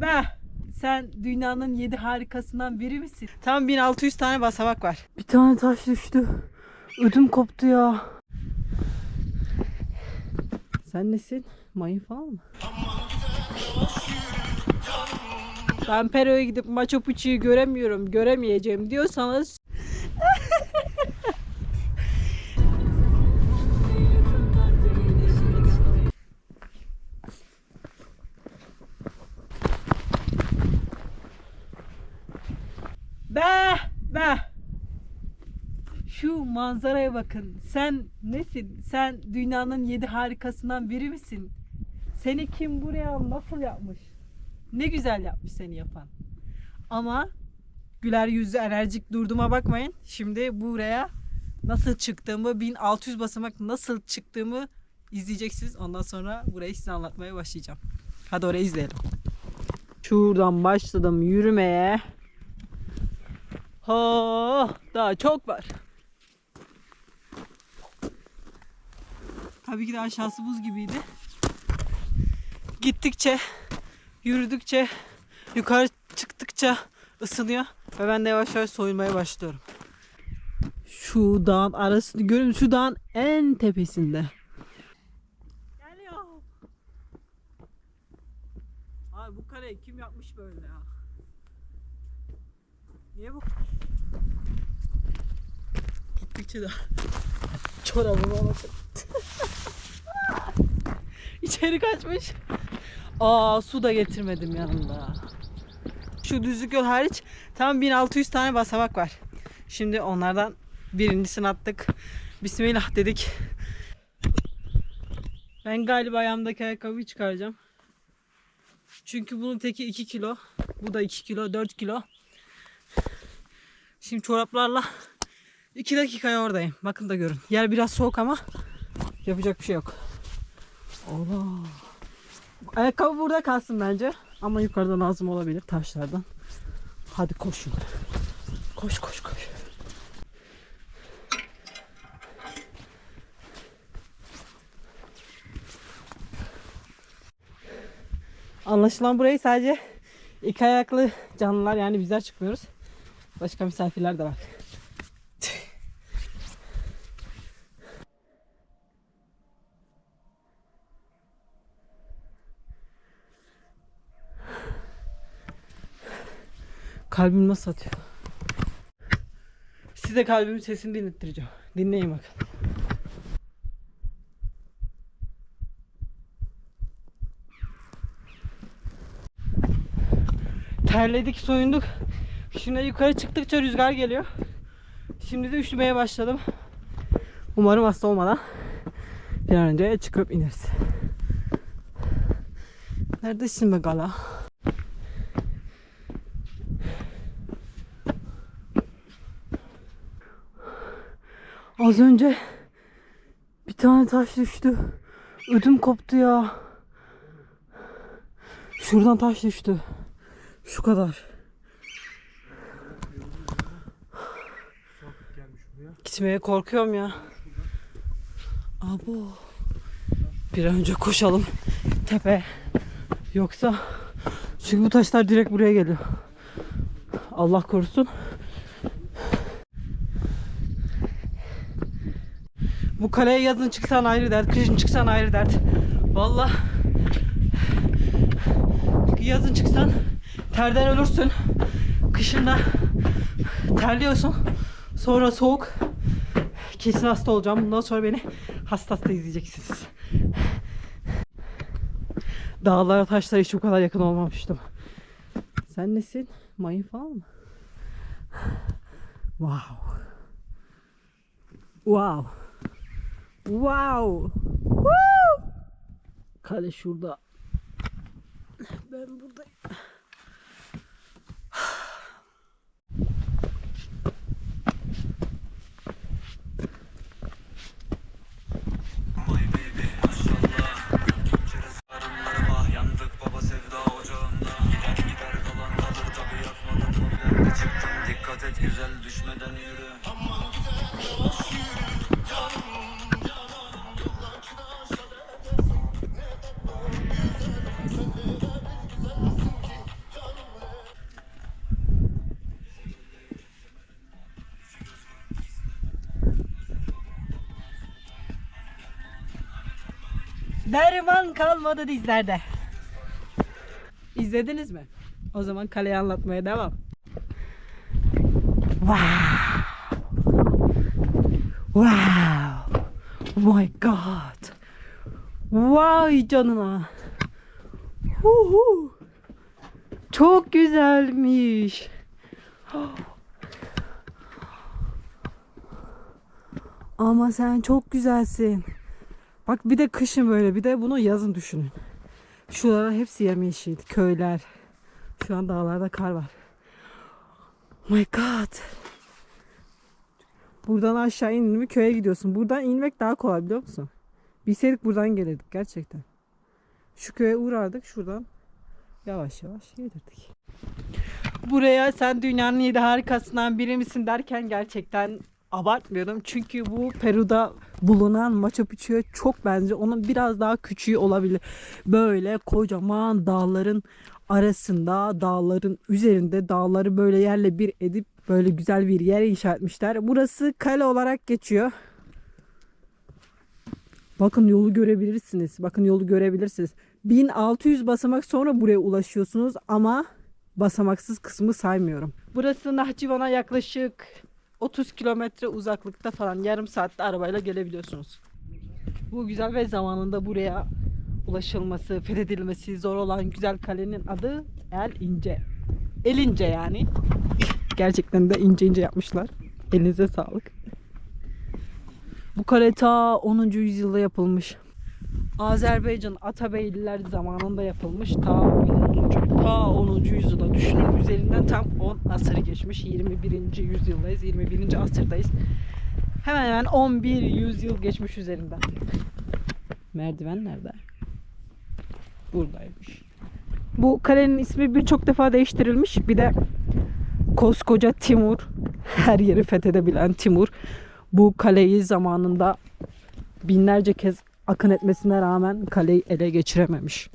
Be sen dünyanın yedi harikasından biri misin? Tam 1600 tane basamak var. Bir tane taş düştü. Ödüm koptu ya. Sen nesin? Mayın falan mı? Ben Pero'ya gidip Machu Picchu'yu göremiyorum, göremeyeceğim diyorsanız Be be. Şu manzaraya bakın. Sen nesin? Sen dünyanın yedi harikasından biri misin? Seni kim buraya nasıl yapmış? Ne güzel yapmış seni yapan. Ama güler yüzlü enerjik durduğuma bakmayın. Şimdi buraya nasıl çıktığımı 1600 basamak nasıl çıktığımı izleyeceksiniz. Ondan sonra burayı size anlatmaya başlayacağım. Hadi orayı izleyelim. Şuradan başladım yürümeye. Ha, daha çok var. Tabii ki de aşağısı buz gibiydi. Gittikçe, yürüdükçe, yukarı çıktıkça ısınıyor ve ben de yavaş yavaş soyunmaya başlıyorum. Şu dağın arasını görün, şu dağın en tepesinde. Geliyor. Abi bu kareyi kim yapmış böyle ya? Niye bu? Gittikçe de çorabıma bakın. İçeri kaçmış. Aa su da getirmedim yanımda. Şu düzlük yol hariç tam 1600 tane basamak var. Şimdi onlardan birincisini attık. Bismillah dedik. Ben galiba ayağımdaki ayakkabıyı çıkaracağım. Çünkü bunun teki 2 kilo. Bu da 2 kilo, 4 kilo. Şimdi çoraplarla 2 dakikaya oradayım. Bakın da görün. Yer biraz soğuk ama yapacak bir şey yok. Allah. Ayakkabı burada kalsın bence. Ama yukarıda lazım olabilir taşlardan. Hadi koşun. Koş koş koş. Anlaşılan burayı sadece iki ayaklı canlılar yani bizler çıkmıyoruz. Başka misafirler de var. Kalbim nasıl atıyor? Size kalbimin sesini dinlettireceğim. Dinleyin bakın. Terledik, soyunduk. Şimdi yukarı çıktıkça rüzgar geliyor. Şimdi de üşümeye başladım. Umarım hasta olmadan bir an önce çıkıp ineriz. Neredesin be gala? Az önce bir tane taş düştü. Ödüm koptu ya. Şuradan taş düştü. Şu kadar. Gitmeye korkuyorum ya. Abo. Bir an önce koşalım tepe. Yoksa çünkü bu taşlar direkt buraya geliyor. Allah korusun. Bu kaleye yazın çıksan ayrı dert, kışın çıksan ayrı dert. Vallahi yazın çıksan terden ölürsün. Kışın da terliyorsun. Sonra soğuk. Kesin hasta olacağım. Bundan sonra beni hasta hasta izleyeceksiniz. Dağlara taşlara hiç bu kadar yakın olmamıştım. Sen nesin? Mayın falan mı? Wow. Wow. Wow. Woo! Kale şurada. Ben buradayım. Derman kalmadı dizlerde. İzlediniz mi? O zaman kaleyi anlatmaya devam. Wow. Wow. Oh my god. Vay canına. Huhu. Çok güzelmiş. Ama sen çok güzelsin. Bak bir de kışın böyle bir de bunu yazın düşünün. Şuralar hepsi yemyeşil. Köyler. Şu an dağlarda kar var. Oh my god. Buradan aşağı indin mi köye gidiyorsun. Buradan inmek daha kolay biliyor musun? Bilseydik buradan gelirdik gerçekten. Şu köye uğrardık şuradan yavaş yavaş gelirdik. Buraya sen dünyanın yedi harikasından biri misin derken gerçekten abartmıyorum. Çünkü bu Peru'da bulunan Machu Picchu'ya çok benziyor. Onun biraz daha küçüğü olabilir. Böyle kocaman dağların arasında, dağların üzerinde dağları böyle yerle bir edip böyle güzel bir yer inşa etmişler. Burası kale olarak geçiyor. Bakın yolu görebilirsiniz. Bakın yolu görebilirsiniz. 1600 basamak sonra buraya ulaşıyorsunuz ama basamaksız kısmı saymıyorum. Burası Nahçıvan'a yaklaşık 30 kilometre uzaklıkta falan yarım saatte arabayla gelebiliyorsunuz. Bu güzel ve zamanında buraya ulaşılması, fethedilmesi zor olan güzel kalenin adı El İnce. El İnce yani. Gerçekten de ince ince yapmışlar. Elinize sağlık. Bu kale ta 10. yüzyılda yapılmış. Azerbaycan Atabeyliler zamanında yapılmış. Ta 10. ta 10. yüzyılda düşünün üzerinden tam 10 asırı geçmiş. 21. yüzyıldayız. 21. asırdayız. Hemen hemen 11 yüzyıl geçmiş üzerinden. Merdiven nerede? Buradaymış. Bu kalenin ismi birçok defa değiştirilmiş. Bir de koskoca Timur, her yeri fethedebilen Timur bu kaleyi zamanında binlerce kez akın etmesine rağmen kaleyi ele geçirememiş.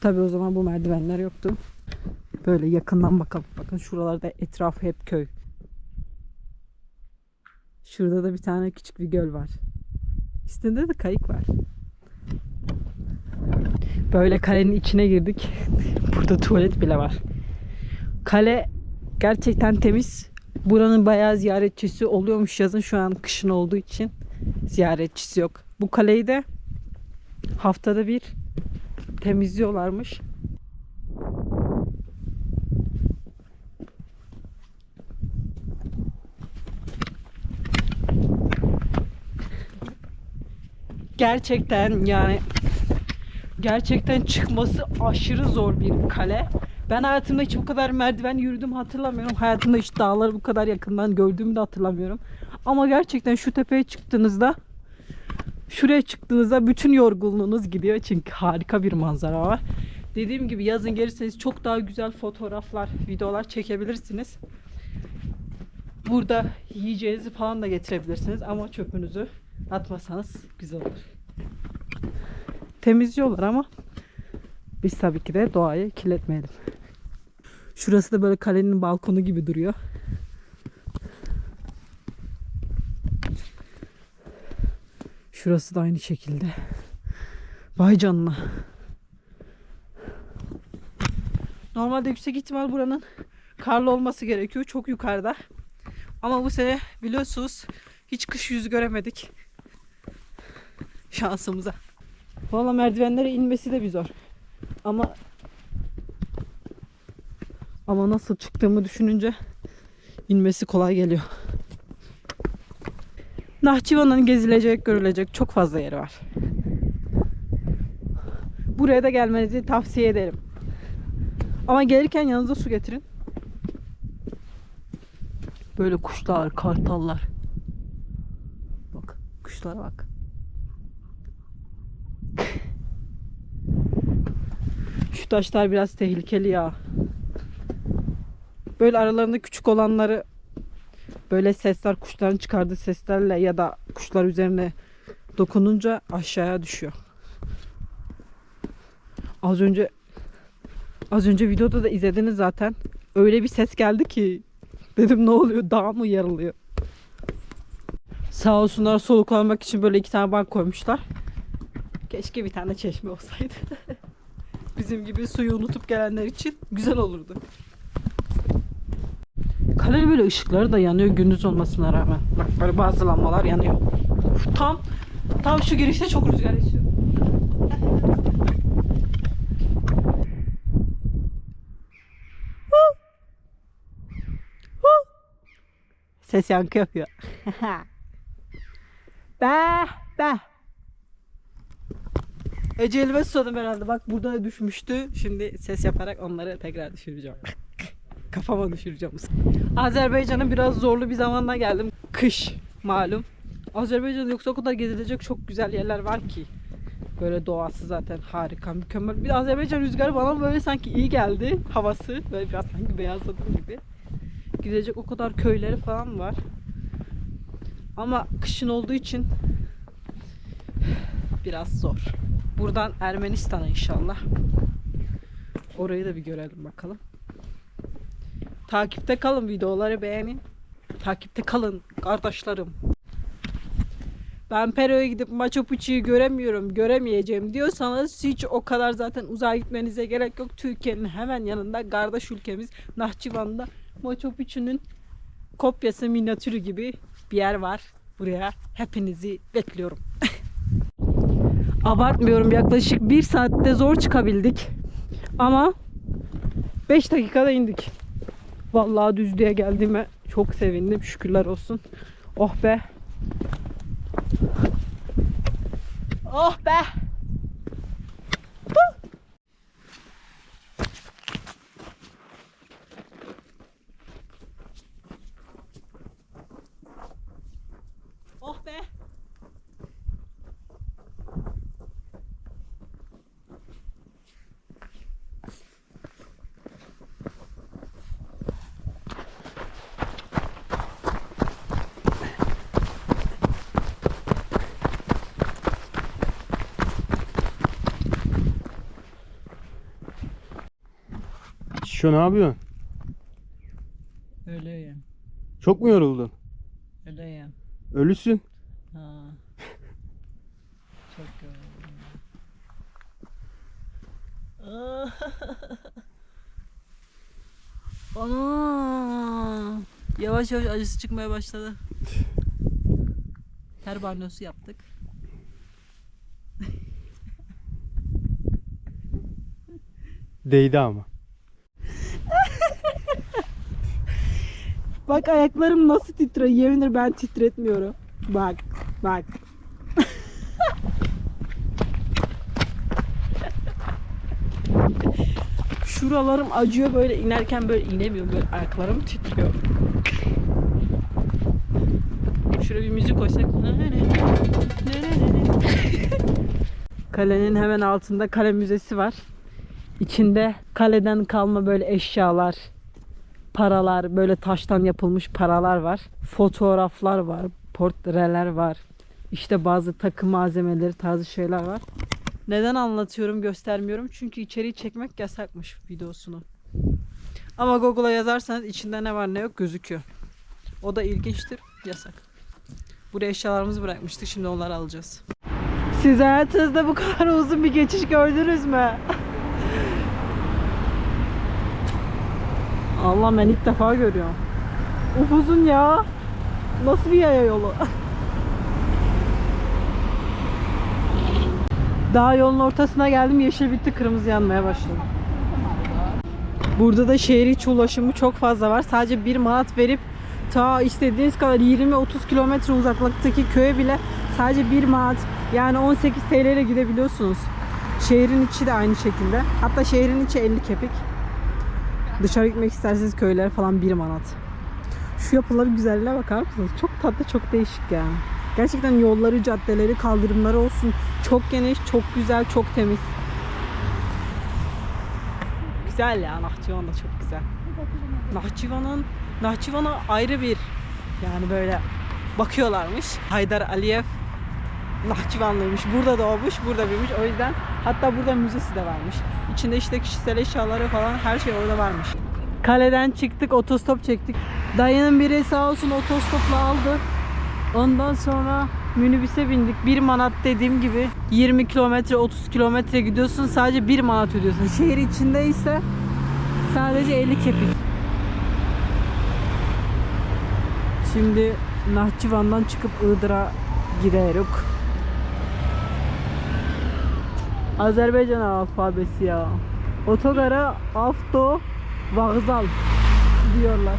Tabi o zaman bu merdivenler yoktu. Böyle yakından bakalım. Bakın şuralarda etrafı hep köy. Şurada da bir tane küçük bir göl var. Üstünde de kayık var. Böyle kalenin içine girdik. Burada tuvalet bile var. Kale gerçekten temiz. Buranın bayağı ziyaretçisi oluyormuş yazın. Şu an kışın olduğu için ziyaretçisi yok. Bu kaleyi de haftada bir temizliyorlarmış. Gerçekten yani gerçekten çıkması aşırı zor bir kale. Ben hayatımda hiç bu kadar merdiven yürüdüm hatırlamıyorum. Hayatımda hiç dağları bu kadar yakından gördüğümü de hatırlamıyorum. Ama gerçekten şu tepeye çıktığınızda şuraya çıktığınızda bütün yorgunluğunuz gidiyor. Çünkü harika bir manzara var. Dediğim gibi yazın gelirseniz çok daha güzel fotoğraflar, videolar çekebilirsiniz. Burada yiyeceğinizi falan da getirebilirsiniz ama çöpünüzü atmasanız güzel olur. Temizliyorlar ama biz tabii ki de doğayı kirletmeyelim. Şurası da böyle kalenin balkonu gibi duruyor. Şurası da aynı şekilde. Vay canına. Normalde yüksek ihtimal buranın karlı olması gerekiyor. Çok yukarıda. Ama bu sene biliyorsunuz hiç kış yüzü göremedik. Şansımıza. Valla merdivenlere inmesi de bir zor. Ama ama nasıl çıktığımı düşününce inmesi kolay geliyor. Nahçıvan'ın gezilecek, görülecek çok fazla yeri var. Buraya da gelmenizi tavsiye ederim. Ama gelirken yanınıza su getirin. Böyle kuşlar, kartallar. Bak, kuşlara bak. Şu taşlar biraz tehlikeli ya. Böyle aralarında küçük olanları böyle sesler kuşların çıkardığı seslerle ya da kuşlar üzerine dokununca aşağıya düşüyor. Az önce az önce videoda da izlediniz zaten. Öyle bir ses geldi ki dedim ne oluyor dağ mı yarılıyor? Sağ olsunlar soluklanmak için böyle iki tane bank koymuşlar. Keşke bir tane çeşme olsaydı. Bizim gibi suyu unutup gelenler için güzel olurdu. Kalenin böyle ışıkları da yanıyor gündüz olmasına rağmen. Bak böyle bazı lambalar yanıyor. Tam tam şu girişte çok rüzgar esiyor. Ses yankı yapıyor. be be. Ece elime susadım herhalde. Bak burada da düşmüştü. Şimdi ses yaparak onları tekrar düşüreceğim. Kafama düşüreceğim. Azerbaycan'a biraz zorlu bir zamanda geldim. Kış malum. Azerbaycan'da yoksa o kadar gezilecek çok güzel yerler var ki. Böyle doğası zaten harika, mükemmel. Bir Azerbaycan rüzgarı bana böyle sanki iyi geldi havası. Böyle biraz sanki beyazladım gibi. Gidecek o kadar köyleri falan var. Ama kışın olduğu için biraz zor. Buradan Ermenistan'a inşallah. Orayı da bir görelim bakalım. Takipte kalın videoları beğenin. Takipte kalın kardeşlerim. Ben Peru'ya gidip Machu Picchu'yu göremiyorum, göremeyeceğim diyorsanız hiç o kadar zaten uzağa gitmenize gerek yok. Türkiye'nin hemen yanında kardeş ülkemiz Nahçıvan'da Machu Picchu'nun kopyası minyatürü gibi bir yer var. Buraya hepinizi bekliyorum. Abartmıyorum yaklaşık bir saatte zor çıkabildik. Ama 5 dakikada indik. Vallahi düzlüğe geldiğime çok sevindim. Şükürler olsun. Oh be. Oh be. Huh. Oh be. Şu ne yapıyorsun? Öyleyim. Çok mu yoruldun? Öyleyim. Ölüsün. Ha. Çok yoruldum. Ana! Yavaş yavaş acısı çıkmaya başladı. Ter banyosu yaptık. Değdi ama. Bak ayaklarım nasıl titriyor. Yemindir ben titretmiyorum. Bak, bak. Şuralarım acıyor böyle inerken böyle inemiyorum böyle ayaklarım titriyor. Şuraya bir müzik koysak. Kalenin hemen altında kale müzesi var. İçinde kaleden kalma böyle eşyalar, paralar, böyle taştan yapılmış paralar var. Fotoğraflar var, portreler var. İşte bazı takım malzemeleri tarzı şeyler var. Neden anlatıyorum, göstermiyorum? Çünkü içeriği çekmek yasakmış videosunu. Ama Google'a yazarsanız içinde ne var ne yok gözüküyor. O da ilginçtir, yasak. Buraya eşyalarımızı bırakmıştık, şimdi onları alacağız. Siz hayatınızda bu kadar uzun bir geçiş gördünüz mü? Allah ben ilk defa görüyorum. Upuzun ya. Nasıl bir yaya yolu? Daha yolun ortasına geldim yeşil bitti kırmızı yanmaya başladı. Burada da şehir içi ulaşımı çok fazla var. Sadece bir manat verip ta istediğiniz kadar 20-30 kilometre uzaklıktaki köye bile sadece bir manat yani 18 TL ile gidebiliyorsunuz. Şehrin içi de aynı şekilde. Hatta şehrin içi 50 kepik. Dışarı gitmek isterseniz köyler falan bir manat. Şu yapıların güzelliğine bakar mısınız? Çok tatlı, çok değişik yani. Gerçekten yolları, caddeleri, kaldırımları olsun. Çok geniş, çok güzel, çok temiz. Güzel ya, Nahçıvan da çok güzel. Nahçıvan'ın, Nahçıvan'a ayrı bir yani böyle bakıyorlarmış. Haydar Aliyev Nahçıvanlıymış. Burada doğmuş, burada büyümüş. O yüzden hatta burada müzesi de varmış. İçinde işte kişisel eşyaları falan her şey orada varmış. Kaleden çıktık, otostop çektik. Dayının biri sağ olsun otostopla aldı. Ondan sonra minibüse bindik. 1 manat dediğim gibi 20 kilometre 30 kilometre gidiyorsun sadece 1 manat ödüyorsun. Şehir içinde ise sadece 50 kepik. Şimdi Nahçıvan'dan çıkıp Iğdır'a gidiyoruz. Azerbaycan alfabesi ya. Otogara Avto Vağzal diyorlar.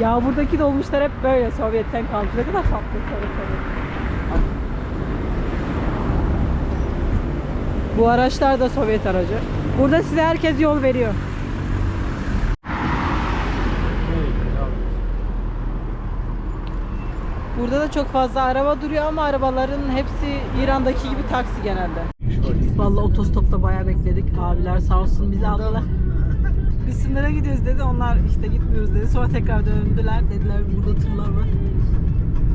Ya buradaki dolmuşlar hep böyle Sovyetten kalmış. Ne kadar tatlı sarı sarı. Bu araçlar da Sovyet aracı. Burada size herkes yol veriyor. Burada da çok fazla araba duruyor ama arabaların hepsi İran'daki gibi taksi genelde. Vallahi otostopta bayağı bekledik. Abiler sağ olsun bizi aldılar. Biz sınıra gidiyoruz dedi. Onlar işte gitmiyoruz dedi. Sonra tekrar döndüler. Dediler burada tırlar var.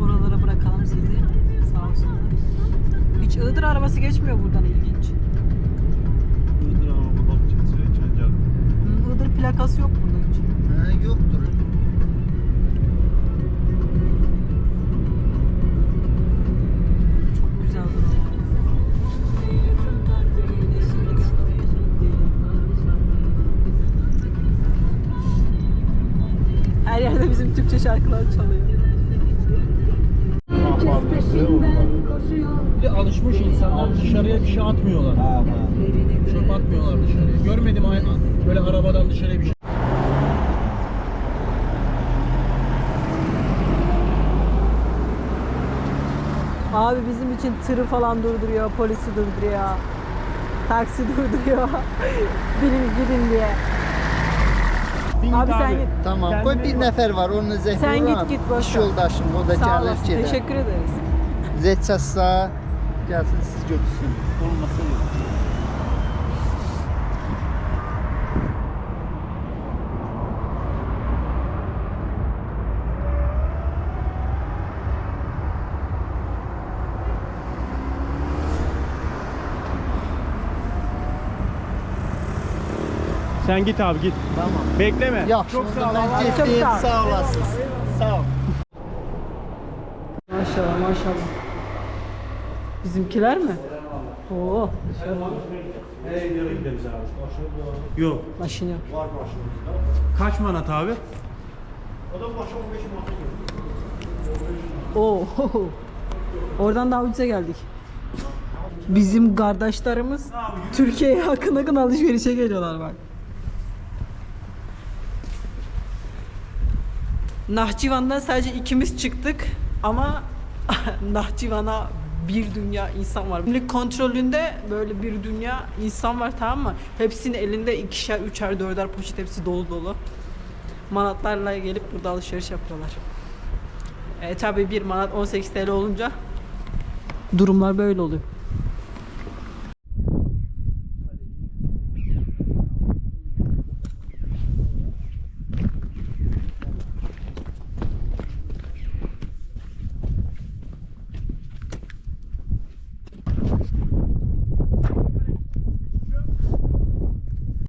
Oralara bırakalım sizi. Sağ olsunlar. Hiç Iğdır arabası geçmiyor buradan ilginç. Hı, Iğdır plakası yok burada hiç. Ha, yoktur. Türkçe şarkılar çalıyor. Bir de alışmış insanlar dışarıya bir şey atmıyorlar. Çöp atmıyorlar dışarıya. Görmedim ay- böyle arabadan dışarıya bir şey. Abi bizim için tırı falan durduruyor, polisi durduruyor. Taksi durduruyor. Binin gidin diye. Abi sen git. Tamam. Koy bir nefer var onun zehri Sen git, git, boş İş yoldaşım o da Sağ olasın. Teşekkür ederiz. Zeçasa gelsin siz götürsün. Olmasa yok. Sen git abi git. Tamam. Bekleme. Yaxşı Çok sağ ol. Allah- Çok sağ ol. sağ olasınız. Sağ ol. Maşallah maşallah. Bizimkiler mi? Oo, Yok. maşine. Kaç manat abi? Oo. Oradan daha ucuza geldik. Bizim kardeşlerimiz Türkiye'ye akın akın alışverişe geliyorlar bak. Nahçıvan'dan sadece ikimiz çıktık ama Nahçıvan'a bir dünya insan var. Kimlik kontrolünde böyle bir dünya insan var tamam mı? Hepsinin elinde ikişer, üçer, dörder poşet hepsi dolu dolu. Manatlarla gelip burada alışveriş yapıyorlar. E tabi bir manat 18 TL olunca durumlar böyle oluyor.